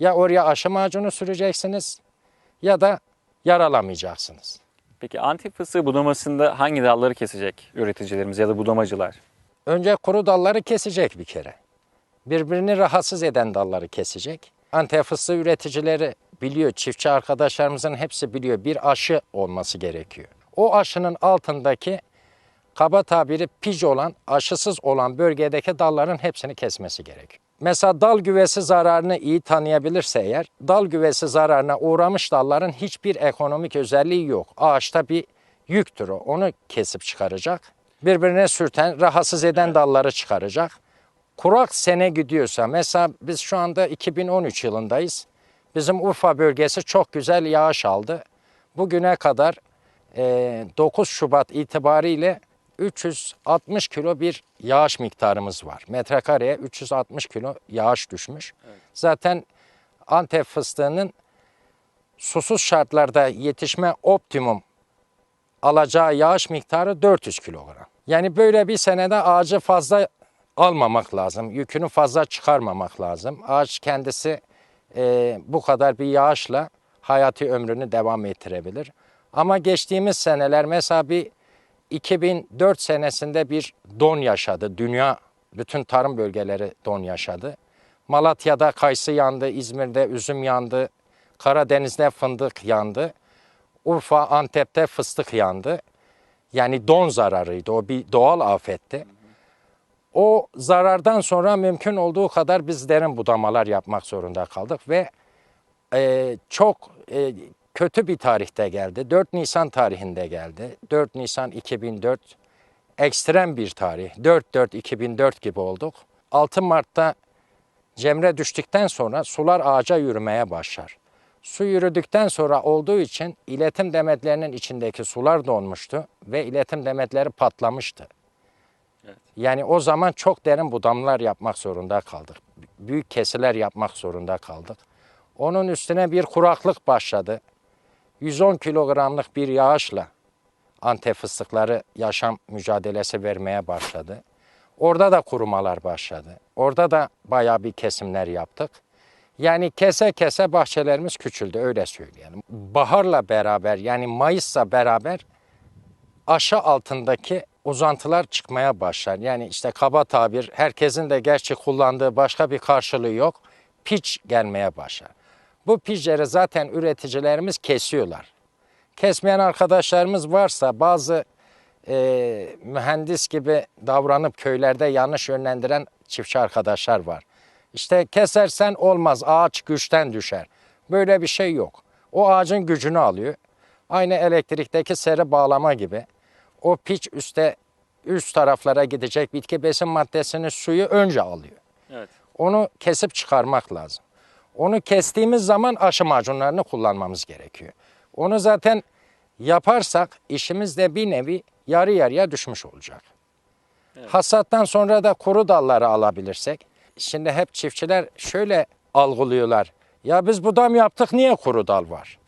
Ya oraya aşı macunu süreceksiniz ya da yaralamayacaksınız. Peki Antep fıstığı budamasında hangi dalları kesecek üreticilerimiz ya da budamacılar? Önce kuru dalları kesecek bir kere. Birbirini rahatsız eden dalları kesecek. Antep fıstığı üreticileri biliyor, çiftçi arkadaşlarımızın hepsi biliyor bir aşı olması gerekiyor. O aşının altındaki kaba tabiri pic olan, aşısız olan bölgedeki dalların hepsini kesmesi gerekiyor. Mesela dal güvesi zararını iyi tanıyabilirse eğer, dal güvesi zararına uğramış dalların hiçbir ekonomik özelliği yok. Ağaçta bir yüktür o. Onu kesip çıkaracak. Birbirine sürten, rahatsız eden dalları çıkaracak. Kurak sene gidiyorsa, mesela biz şu anda 2013 yılındayız. Bizim Urfa bölgesi çok güzel yağış aldı. Bugüne kadar e, 9 Şubat itibariyle 360 kilo bir yağış miktarımız var. Metrekareye 360 kilo yağış düşmüş. Zaten Antep fıstığının susuz şartlarda yetişme optimum alacağı yağış miktarı 400 kilogram. Yani böyle bir senede ağacı fazla almamak lazım. Yükünü fazla çıkarmamak lazım. Ağaç kendisi e, bu kadar bir yağışla hayati ömrünü devam ettirebilir. Ama geçtiğimiz seneler mesela bir 2004 senesinde bir don yaşadı. Dünya bütün tarım bölgeleri don yaşadı. Malatya'da kayısı yandı, İzmir'de üzüm yandı, Karadeniz'de fındık yandı. Urfa, Antep'te fıstık yandı. Yani don zararıydı. O bir doğal afetti. O zarardan sonra mümkün olduğu kadar biz derin budamalar yapmak zorunda kaldık ve e, çok e, kötü bir tarihte geldi. 4 Nisan tarihinde geldi. 4 Nisan 2004 ekstrem bir tarih. 4-4-2004 gibi olduk. 6 Mart'ta Cemre düştükten sonra sular ağaca yürümeye başlar. Su yürüdükten sonra olduğu için iletim demetlerinin içindeki sular donmuştu ve iletim demetleri patlamıştı. Yani o zaman çok derin budamlar yapmak zorunda kaldık. Büyük kesiler yapmak zorunda kaldık. Onun üstüne bir kuraklık başladı. 110 kilogramlık bir yağışla Antep fıstıkları yaşam mücadelesi vermeye başladı. Orada da kurumalar başladı. Orada da bayağı bir kesimler yaptık. Yani kese kese bahçelerimiz küçüldü öyle söyleyelim. Baharla beraber yani Mayıs'la beraber aşağı altındaki uzantılar çıkmaya başlar. Yani işte kaba tabir herkesin de gerçi kullandığı başka bir karşılığı yok. Piç gelmeye başlar. Bu piçleri zaten üreticilerimiz kesiyorlar. Kesmeyen arkadaşlarımız varsa bazı e, mühendis gibi davranıp köylerde yanlış yönlendiren çiftçi arkadaşlar var. İşte kesersen olmaz ağaç güçten düşer. Böyle bir şey yok. O ağacın gücünü alıyor. Aynı elektrikteki seri bağlama gibi. O piç üstte üst taraflara gidecek bitki besin maddesini suyu önce alıyor. Evet. Onu kesip çıkarmak lazım. Onu kestiğimiz zaman aşı macunlarını kullanmamız gerekiyor. Onu zaten yaparsak işimiz de bir nevi yarı yarıya düşmüş olacak. Hasattan sonra da kuru dalları alabilirsek. Şimdi hep çiftçiler şöyle algılıyorlar. Ya biz budam yaptık niye kuru dal var?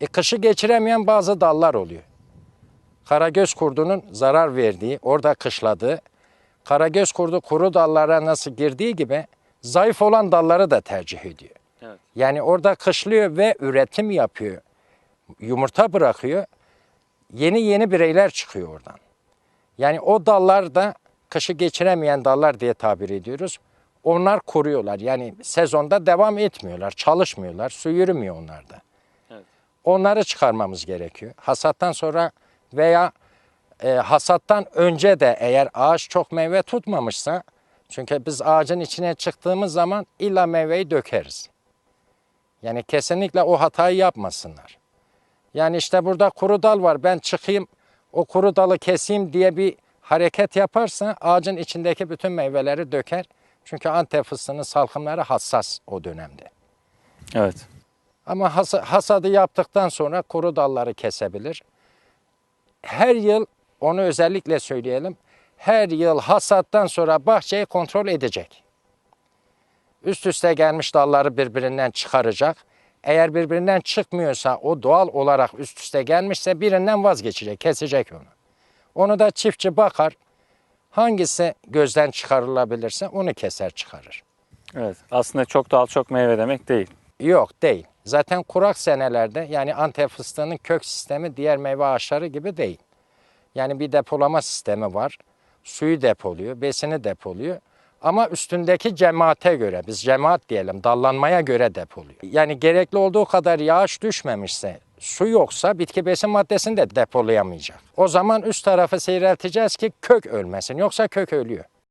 E kışı geçiremeyen bazı dallar oluyor. Karagöz kurdunun zarar verdiği, orada kışladığı, karagöz kurdu kuru dallara nasıl girdiği gibi zayıf olan dalları da tercih ediyor. Evet. Yani orada kışlıyor ve üretim yapıyor. Yumurta bırakıyor. Yeni yeni bireyler çıkıyor oradan. Yani o dallar da kışı geçiremeyen dallar diye tabir ediyoruz. Onlar kuruyorlar. Yani sezonda devam etmiyorlar, çalışmıyorlar, su yürümüyor onlarda. Evet. Onları çıkarmamız gerekiyor. Hasattan sonra veya e, hasattan önce de eğer ağaç çok meyve tutmamışsa, çünkü biz ağacın içine çıktığımız zaman illa meyveyi dökeriz. Yani kesinlikle o hatayı yapmasınlar. Yani işte burada kuru dal var ben çıkayım o kuru dalı keseyim diye bir hareket yaparsa ağacın içindeki bütün meyveleri döker. Çünkü Antep fıstığının salkımları hassas o dönemde. Evet. Ama has- hasadı yaptıktan sonra kuru dalları kesebilir. Her yıl onu özellikle söyleyelim. Her yıl hasattan sonra bahçeyi kontrol edecek. Üst üste gelmiş dalları birbirinden çıkaracak. Eğer birbirinden çıkmıyorsa o doğal olarak üst üste gelmişse birinden vazgeçecek, kesecek onu. Onu da çiftçi bakar. Hangisi gözden çıkarılabilirse onu keser çıkarır. Evet. Aslında çok dal çok meyve demek değil. Yok değil. Zaten kurak senelerde yani Antep fıstığının kök sistemi diğer meyve ağaçları gibi değil. Yani bir depolama sistemi var. Suyu depoluyor, besini depoluyor. Ama üstündeki cemaate göre, biz cemaat diyelim, dallanmaya göre depoluyor. Yani gerekli olduğu kadar yağış düşmemişse, su yoksa bitki besin maddesini de depolayamayacak. O zaman üst tarafı seyrelteceğiz ki kök ölmesin. Yoksa kök ölüyor.